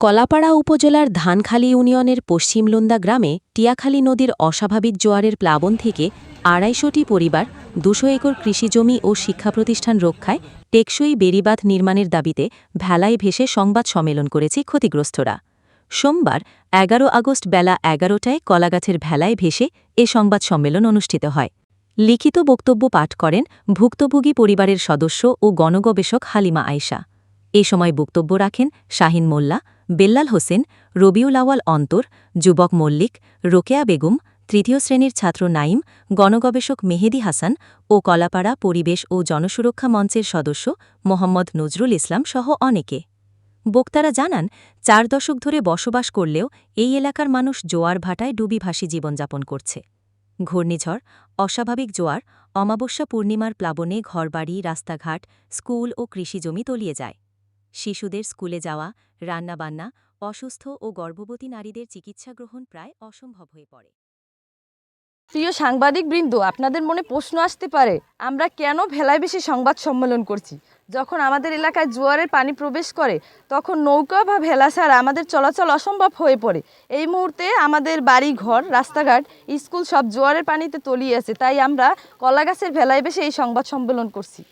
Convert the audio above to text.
কলাপাড়া উপজেলার ধানখালী ইউনিয়নের পশ্চিম লোন্দা গ্রামে টিয়াখালী নদীর অস্বাভাবিক জোয়ারের প্লাবন থেকে আড়াইশোটি পরিবার, দুশো একর কৃষিজমি ও শিক্ষা প্রতিষ্ঠান রক্ষায় টেকসই বেড়িবাঁধ নির্মাণের দাবিতে ভেলায় ভেসে সংবাদ সম্মেলন করেছে ক্ষতিগ্রস্তরা। সোমবার, এগারো আগস্ট বেলা এগারোটায় কলাগাছের ভেলায় ভেসে এ সংবাদ সম্মেলন অনুষ্ঠিত হয়। লিখিত বক্তব্য পাঠ করেন ভুক্তভোগী পরিবারের সদস্য ও গণগবেষক হালিমা আয়েশা। এ সময় বক্তব্য রাখেন শাহিন মোল্লা বেল্লাল হোসেন, রবিউল আওয়াল অন্তর, যুবক মল্লিক, রোকেয়া বেগম, তৃতীয় শ্রেণির ছাত্র নাইম গণগবেষক মেহেদি হাসান ও কলাপাড়া পরিবেশ ও জনসুরক্ষা মঞ্চের সদস্য মোহাম্মদ নজরুল ইসলাম সহ অনেকে। বক্তারা জানান, চার দশক ধরে বসবাস করলেও এই এলাকার মানুষ জোয়ার ভাটায় ডুবি ভাসি জীবনযাপন করছে। ঘূর্ণিঝড়, অস্বাভাবিক জোয়ার, অমাবস্যা পূর্ণিমার প্লাবনে ঘরবাড়ি, রাস্তাঘাট, স্কুল ও কৃষিজমি তলিয়ে যায়। শিশুদের স্কুলে যাওয়া, রান্নাবান্না, অসুস্থ ও গর্ভবতী নারীদের চিকিৎসা গ্রহণ প্রায় অসম্ভব হয়ে পড়ে। প্রিয় সাংবাদিক বৃন্দ আপনাদের মনে প্রশ্ন আসতে পারে, আমরা কেন ভেলায় বেশি সংবাদ সম্মেলন করছি? যখন আমাদের এলাকায় জোয়ারের পানি প্রবেশ করে, তখন নৌকা বা ভেলা ছাড়া আমাদের চলাচল অসম্ভব হয়ে পড়ে। এই মুহূর্তে আমাদের বাড়ি ঘর রাস্তাঘাট, স্কুল সব জোয়ারের পানিতে তলিয়ে আছে, তাই আমরা কলাগাছের ভেলায় বেশি এই সংবাদ সম্মেলন করছি।